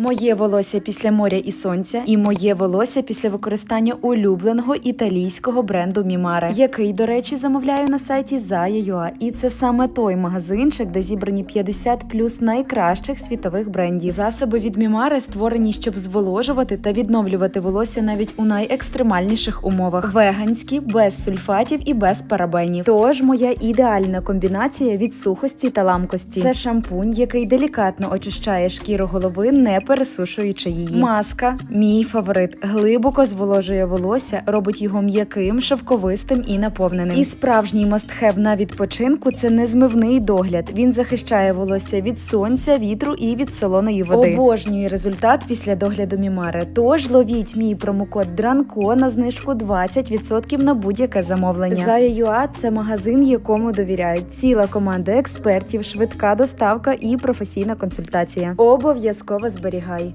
Моє волосся після моря і сонця, і моє волосся після використання улюбленого італійського бренду Мімаре, який, до речі, замовляю на сайті Zaya.ua. І це саме той магазинчик, де зібрані 50 плюс найкращих світових брендів. Засоби від Мімаре створені, щоб зволожувати та відновлювати волосся навіть у найекстремальніших умовах. Веганські, без сульфатів і без парабенів. Тож моя ідеальна комбінація від сухості та ламкості. Це шампунь, який делікатно очищає шкіру голови, не пересушуючи її. Маска мій фаворит. Глибоко зволожує волосся, робить його м'яким, шовковистим і наповненим. І справжній мастхев на відпочинку це незмивний догляд. Він захищає волосся від сонця, вітру і від солоної води. Обожнюю результат після догляду Мімаре. Тож ловіть мій промокод Дранко на знижку 20% на будь-яке замовлення. Zaya.ua – це магазин, якому довіряють ціла команда експертів, швидка доставка і професійна консультація. Обов'язково হয়